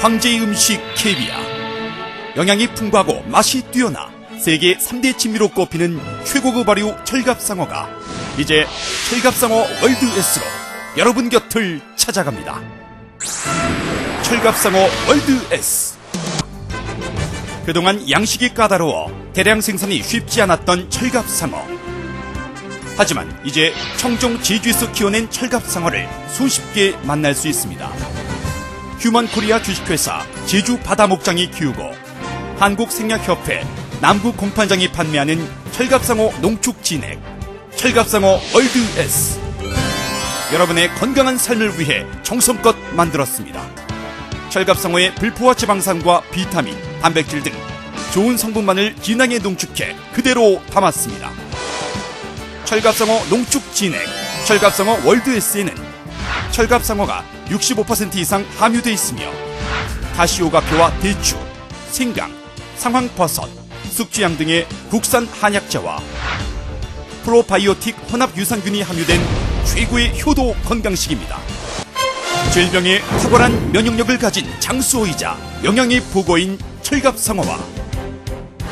황제의 음식 캐비아. 영양이 풍부하고 맛이 뛰어나 세계 3대 진미로 꼽히는 최고급 어류 철갑상어가 이제 철갑상어 월드 S로 여러분 곁을 찾아갑니다. 철갑상어 월드 S. 그동안 양식이 까다로워 대량 생산이 쉽지 않았던 철갑상어. 하지만 이제 청정 제주에서 키워낸 철갑상어를 손쉽게 만날 수 있습니다. 휴먼 코리아 주식회사 제주 바다목장이 키우고 한국생약협회 남부 공판장이 판매하는 철갑상어 농축 진액 철갑상어 월드 S 여러분의 건강한 삶을 위해 정성껏 만들었습니다. 철갑상어의 불포화 지방산과 비타민, 단백질 등 좋은 성분만을 진하게 농축해 그대로 담았습니다. 철갑상어 농축 진액, 철갑상어 월드 S에는 철갑상어가 65% 이상 함유되어 있으며 가시오가표와 대추, 생강, 상황버섯, 숙주향 등의 국산 한약재와 프로바이오틱 혼합 유산균이 함유된 최고의 효도 건강식입니다. 질병에 탁월한 면역력을 가진 장수호이자 영양의 보고인 철갑상어와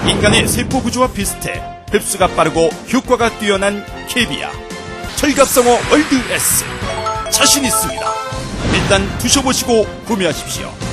인간의 세포 구조와 비슷해 흡수가 빠르고 효과가 뛰어난 캐비아 철갑상어 월드 S 자신 있습니다. 일단 드셔보시고 구매하십시오.